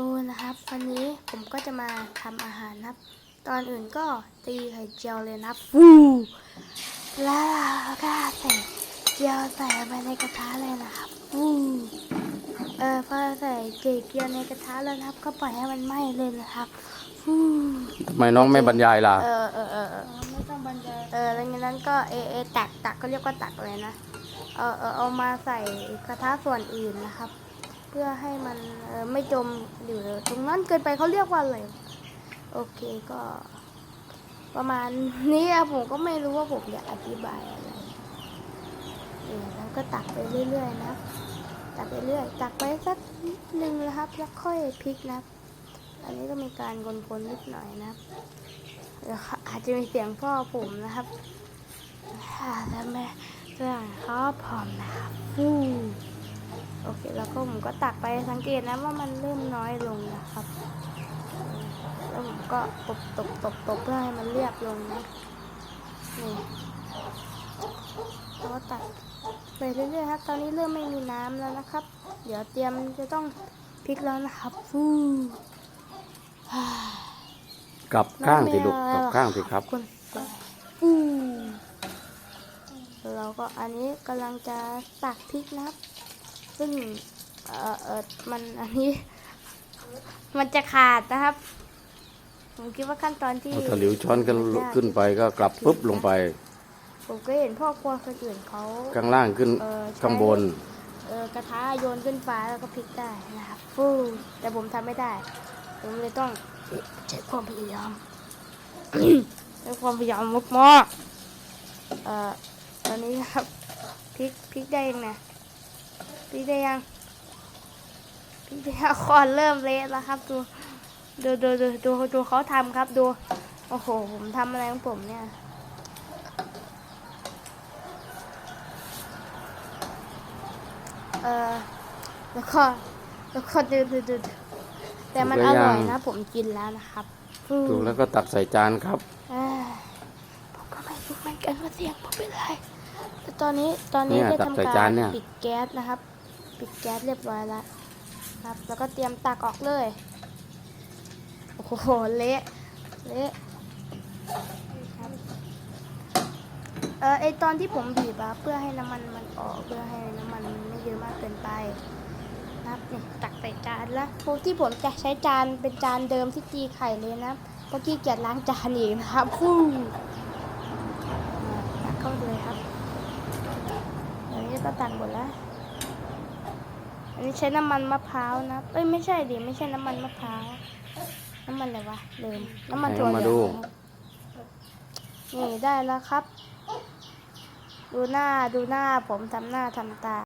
ปูนะครับวันนี้ผมก็จะมาทำอาหารนะครับ ตอนอื่นก็ตีไข่เจียวเลยนะครับฟูแล้วเราก็ใส่เจียวใส่ไปในกระทะเลยนะครับฟูเออพอใส่เจียวในกระทะแล้วนะครับ ก็ปล่อยให้มันไหม้เลยนะครับฟูทำไมน้องไม่บรรยายล่ะเออเออเออเออไม่ต้องบรรยายเออแล้วงี้นั้นก็เอเอตักตักก็เรียกว่าตักเลยนะเออเออเอามาใส่กระทะส่วนอื่นนะครับ เพื่อให้มันไม่จมอยู่ตรงนั้นเกินไปเขาเรียกว่าอะไรโอเคก็ ประมาณนี้อะผมก็ไม่รู้ว่าผมจะอธิบายอะไรเออแล้วก็ตักไปเรื่อยๆนะตักไปเรื่อยตักไปสักนิดนึงนะครับ แล้วค่อยพลิกนะอันนี้ก็มีการคนๆนิดหน่อยนะแล้วอาจจะมีเสียงพ่อผมนะครับอ่าแล้วแม่เรื่องเขาพร้อมนะครับฟูโอเค แล้ว ก็ผมก็ตักไปสังเกตนะว่ามันเริ่มน้อยลงนะครับ แล้วผมก็ตบตบตบตบเพื่อให้มันเรียบลงนะนี่แล้วก็ตักไปเรื่อยๆครับ ตอนนี้เริ่มไม่มีน้ำแล้วนะครับ เดี๋ยวเตรียมจะต้องพลิกแล้วนะครับฟูฮ่ากลับข้างสิลูกกลับข้างสิครับคุณฟูเราก็อันนี้กำลังจะตักพริกนะครับ ซึ่ง เออเออมันอันนี้ มันจะขาดนะครับ ผมคิดว่าขั้นตอนที่เอาถลิวช้อนกันขึ้นไปก็กลับปุ๊บลงไป ผมก็เห็นพ่อครัวคนอื่นเขาข้างล่างขึ้นเออใช้ข้างบน เออกระทะโยนขึ้นฟ้าแล้วก็พลิกได้นะครับฟูแต่ผมทำไม่ได้ ผมเลยต้องใช้ความพยายามใช้ความพยายามมากๆเอ่อตอนนี้ครับพลิกพลิกได้ยังไงพลิกได้ยังพ ลิกได้ยังคอนเริ่มเละแล้วครับดูดูดูดูดูดูเขาทำครับดู โอ้โห ผมทำอะไรของผมเนี่ยเออแล้วก็แล้วก็ดูดูดูดูแต่มันถูอกหรือร่อยยังนะ ผมกินแล้วนะครับฟูถูกแล้วก็ตักใส่จานครับเอ้ยผมก็ไม่รู้เหมือนกันว่าเสียงผมเป็นไรแต่ตอนนี้ตอนนี้เนี่ยได้ตักทำใส่กาจารนเนี่ยปิดแก๊สนะครับ ปิดแก๊สเรียบร้อยแล้ว ครับ แล้วก็เตรียมตักออกเลย โอ้โห เละเละครับเออไอตอนที่ผมบีบอะเพื่อให้น้ำมันมันออก เพื่อให้น้ำมันมันไม่เยอะมากเกินไปนะครับนี่ตักใส่จานแล้วพวกที่ผมจะใช้จานเป็นจานเดิมที่ตีไข่เลยนะเพราะขี้เกียจล้างจานเองนะครับฟู่อ่าตักเข้าเลยครับอันนี้ก็ตักหมดแล้ว อันนี้ใช้น้ำมันมะพร้าวนะเอ้ยไม่ใช่ดิไม่ใช่น้ำมันมะพร้าวน้ำมันอะไรวะลืมน้ำมันถั่วเหไหนเอามาลืดู องนะครับนี่ได้แล้วครับ ดูหน้าดูหน้าผมทำหน้าทำตา